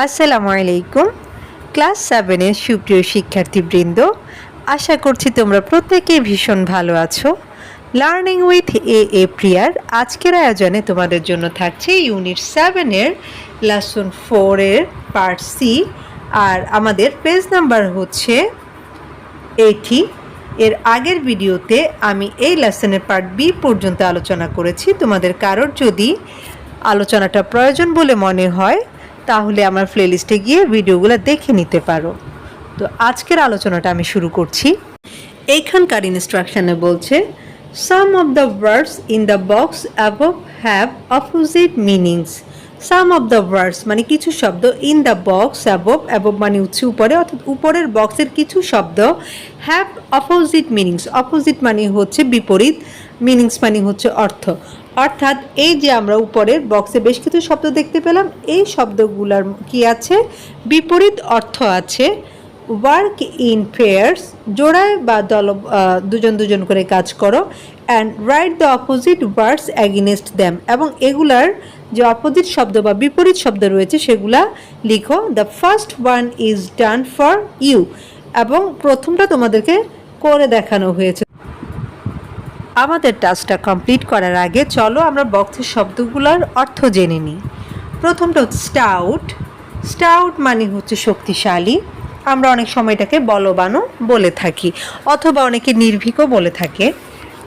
আসসালামু আলাইকুম। ক্লাস সেভেনের সুপ্রিয় শিক্ষার্থীবৃন্দ, আশা করছি তোমরা প্রত্যেকেই ভীষণ ভালো আছো। লার্নিং উইথ এ এ প্রিয়ার আজকের আয়োজনে তোমাদের জন্য থাকছে ইউনিট সেভেনের লেসন ফোরের পার্ট সি আর আমাদের পেজ নাম্বার হচ্ছে এইটি এর আগের ভিডিওতে আমি এই লেসনের পার্ট বি পর্যন্ত আলোচনা করেছি। তোমাদের কারোর যদি আলোচনাটা প্রয়োজন বলে মনে হয় তাহলে আমার প্লেলিস্টে গিয়ে ভিডিওগুলো দেখে নিতে পারো। তো আজকের আলোচনাটা আমি শুরু করছি। এইখানকার ইনস্ট্রাকশনে বলছে some of the words in the box above have opposite meanings some of the words মানে কিছু শব্দ in the box above above মানে হচ্ছে উপরে, অর্থাৎ উপরের বক্সের কিছু শব্দ হ্যাভ অপোজিট মিনিংস অপোজিট মানে হচ্ছে বিপরীত মিনিংস মানে হচ্ছে অর্থ। অর্থাৎ এই যে আমরা উপরের বক্সে বেশ কিছু শব্দ দেখতে পেলাম, এই শব্দগুলোর কি আছে? বিপরীত অর্থ আছে ওয়ার্ক ইন পেয়ার্স জোড়ায় বা দল দুজন দুজন করে কাজ করো and write the opposite words against them এবং এগুলার যে অপোজিট শব্দ বা বিপরীত শব্দ রয়েছে, সেগুলা লিখো। The first one is done for you এবং প্রথমটা তোমাদেরকে করে দেখানো হয়েছে। আমাদের টাস্কটা কমপ্লিট করার আগে চলো আমরা বক্সের শব্দগুলোর অর্থ জেনে নিই। প্রথমটা হচ্ছে স্টাউট স্টাউট মানে হচ্ছে শক্তিশালী। আমরা অনেক সময় এটাকে বলবানও বলে থাকি, অথবা অনেকে নির্ভীকও বলে থাকে।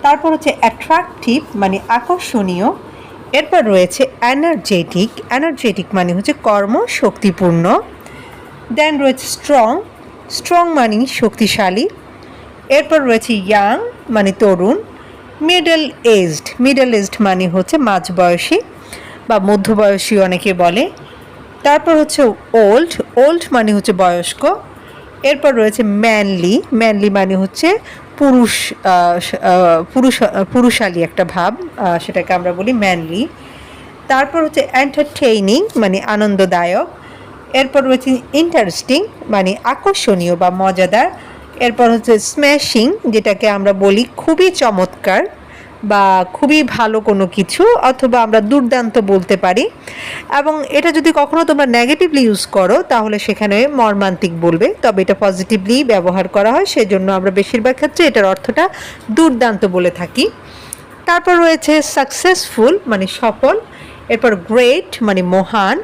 তারপর হচ্ছে অ্যাট্রাকটিভ মানে আকর্ষণীয়। এরপর রয়েছে এনার্জেটিক এনার্জেটিক মানে হচ্ছে কর্ম শক্তিপূর্ণ দেন রয়েছে স্ট্রং স্ট্রং মানে শক্তিশালী। এরপর রয়েছে ইয়াং মানে তরুণ। মিডল এজড মিডল এজড মানে হচ্ছে মাঝবয়সী বা মধ্যবয়সী অনেকে বলে। তারপর হচ্ছে ওল্ড ওল্ড মানে হচ্ছে বয়স্ক। এরপর রয়েছে ম্যানলি ম্যানলি মানে হচ্ছে পুরুষ পুরুষ পুরুষালী একটা ভাব সেটাকে আমরা বলি ম্যানলি তারপর হচ্ছে এন্টারটেইনিং মানে আনন্দদায়ক। এরপর রয়েছে ইন্টারেস্টিং মানে আকর্ষণীয় বা মজাদার। এরপর হচ্ছে স্ম্যাশিং যেটাকে আমরা বলি খুবই চমৎকার বা খুবই ভালো কোনো কিছু অথবা আমরা দুর্দান্ত বলতে পারি। এবং এটা যদি কখনো তোমরা নেগেটিভলি ইউজ করো, তাহলে সেখানে মর্মান্তিক বলবে। তবে এটা পজিটিভলি ব্যবহার করা হয়, সেজন্য আমরা বেশিরভাগ ক্ষেত্রে এটার অর্থটা দুর্দান্ত বলে থাকি। তারপর রয়েছে সাকসেসফুল মানে সফল, এরপর গ্রেট মানে মহান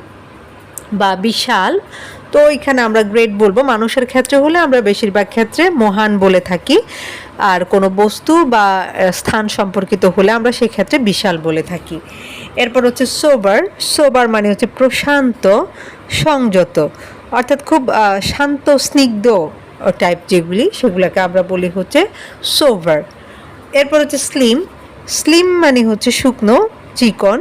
বা বিশাল। তো এখানে আমরা গ্রেট বলব। মানুষের ক্ষেত্রে হলে আমরা বেশিরভাগ ক্ষেত্রে মহান বলে থাকি। আর কোনো বস্তু বা স্থান সম্পর্কিত হলে আমরা সেই ক্ষেত্রে বিশাল বলে থাকি। এরপর হচ্ছে সোবার সোবার মানে হচ্ছে প্রশান্ত, সংযত। অর্থাৎ খুব শান্ত, স্নিগ্ধ টাইপ যেগুলি, সেগুলোকে আমরা বলি হচ্ছে সোভার এরপর হচ্ছে স্লিম স্লিম মানে হচ্ছে শুকনো, চিকন।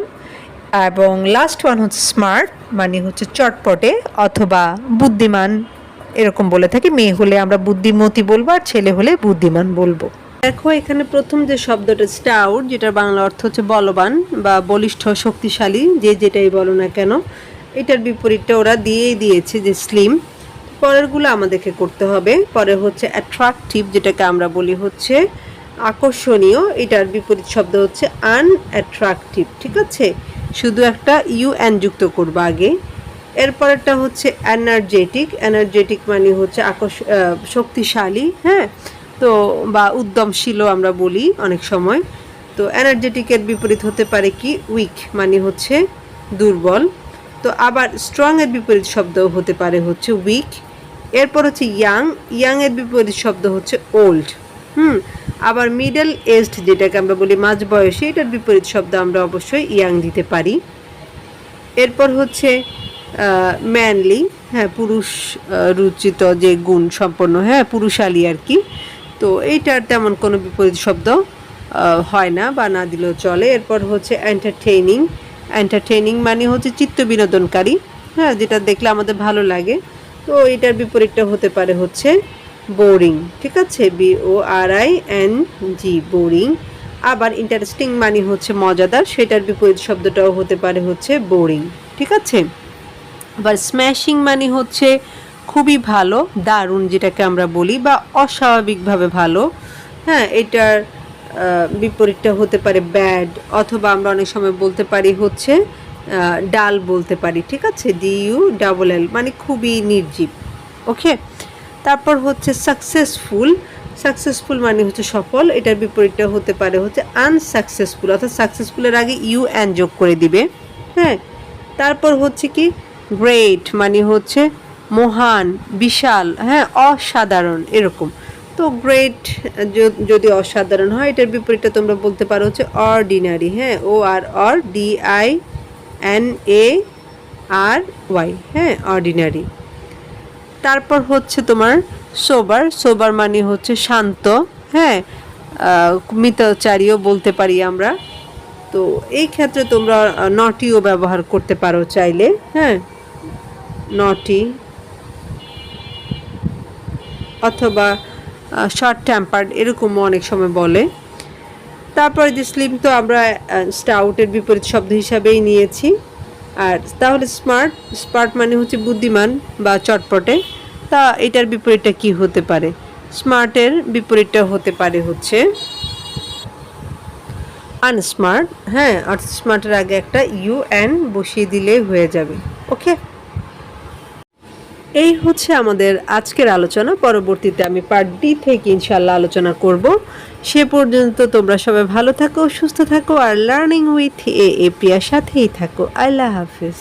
এবং লাস্ট ওয়ান হচ্ছে স্মার্ট মানে হচ্ছে চটপটে অথবা বুদ্ধিমান, এরকম বলে থাকি। মেয়ে হলে আমরা বুদ্ধিমতী বলব আর ছেলে হলে বুদ্ধিমান বলব। দেখো, এখানে প্রথম যে শব্দটা, স্টাউট, যেটার বাংলা অর্থ হচ্ছে বলবান বা বলিষ্ঠ, শক্তিশালী, যে যেটাই বলো না কেন, এটার বিপরীতটা ওরা দিয়েই দিয়েছে যে স্লিম পরেরগুলো আমাদেরকে করতে হবে। পরে হচ্ছে অ্যাট্রাকটিভ যেটাকে আমরা বলি হচ্ছে আকর্ষণীয়। এটার বিপরীত শব্দ হচ্ছে আনঅ্যাট্রাকটিভ ঠিক আছে? শুধু একটা ইউ অ্যান যুক্ত করব আগে। এরপরেরটা হচ্ছে এনার্জেটিক এনার্জেটিক মানে হচ্ছে আকর্ষ শক্তিশালী হ্যাঁ? তো, বা উদ্যমশীলও আমরা বলি অনেক সময়। তো এনার্জেটিকের বিপরীত হতে পারে কি? উইক মানে হচ্ছে দুর্বল। তো আবার স্ট্রং এর বিপরীত শব্দ হতে পারে হচ্ছে উইক এরপর হচ্ছে ইয়াং ইয়াং এর বিপরীত শব্দ হচ্ছে ওল্ড হুম, আবার মিডল এজড যেটাকে আমরা বলি মাঝ বয়সে, এটার বিপরীত শব্দ আমরা অবশ্যই ইয়াং দিতে পারি। এরপর হচ্ছে ম্যানলি হ্যাঁ পুরুষ রুচিত যে গুণ সম্পন্ন হ্যাঁ পুরুষালী আর কি। তো এইটার তেমন কোনো বিপরীত শব্দ হয় না বা না দিলেও চলে। এরপর হচ্ছে এন্টারটেইনিং এন্টারটেইনিং মানে হচ্ছে চিত্ত বিনোদনকারী হ্যাঁ যেটা দেখলে আমাদের ভালো লাগে। তো এটার বিপরীতটা হতে পারে হচ্ছে বোরিং, ঠিক আছে? B O R I N G boring. আবার ইন্টারেস্টিং মানে হচ্ছে মজাদার, সেটার বিপরীত শব্দটাও হতে পারে হচ্ছে বোরিং, ঠিক আছে? আবার স্ম্যাশিং মানে হচ্ছে খুবই ভালো, দারুণ যেটাকে আমরা বলি, বা অস্বাভাবিকভাবে ভালো। হ্যাঁ এটার বিপরীতটা হতে পারে ব্যাড অথবা আমরা অনেক সময় বলতে পারি হচ্ছে ডাল বলতে পারি, ঠিক আছে? ডি ইউ ডাবল এল মানে খুবই নির্জীব ওকে তারপর হচ্ছে সাকসেসফুল সাকসেসফুল মানে হচ্ছে সফল, এটার বিপরীতটা হতে পারে হচ্ছে আনসাকসেসফুল অর্থাৎ সাকসেসফুলের আগে ইউ অ্যান যোগ করে দিবে হ্যাঁ? তারপর হচ্ছে কি গ্রেট মানে হচ্ছে মহান, বিশাল হ্যাঁ অসাধারণ, এরকম। তো গ্রেট যদি অসাধারণ হয়, এটার বিপরীতটা তোমরা বলতে পারো হচ্ছে অর্ডিনারি হ্যাঁ O R or D I N A R Y হ্যাঁ অর্ডিনারি তারপর হচ্ছে তোমার সোবার সোবার মানে হচ্ছে শান্ত হ্যাঁ? মিতচারীও বলতে পারি আমরা। তো এই ক্ষেত্রে তোমরা নটিও ব্যবহার করতে পারো চাইলে হ্যাঁ? নটি। অথবা শর্ট টেম্পার্ড এরকমও অনেক সময় বলে। তারপরে যে স্লিম তো আমরা স্টাউটের বিপরীত শব্দ হিসাবেই নিয়েছি। আর তাহলে স্মার্ট স্মার্ট মানে হচ্ছে বুদ্ধিমান বা চটপটে। তা এটার বিপরীতটা কি হতে পারে? স্মার্টের বিপরীতটা হতে পারে হচ্ছে আনস্মার্ট হ্যাঁ আর স্মার্টের আগে একটা ইউ এন বসিয়ে দিলে হয়ে যাবে ওকে এই হচ্ছে আমাদের আজকের আলোচনা। পরবর্তীতে আমি পার্ট ডি থেকে ইনশাল্লাহ আলোচনা করব। সে পর্যন্ত তোমরা সবাই ভালো থাকো, সুস্থ থাকো আর লার্নিং উইথ এ এ সাথেই থাকো। আল্লাহ হাফিজ।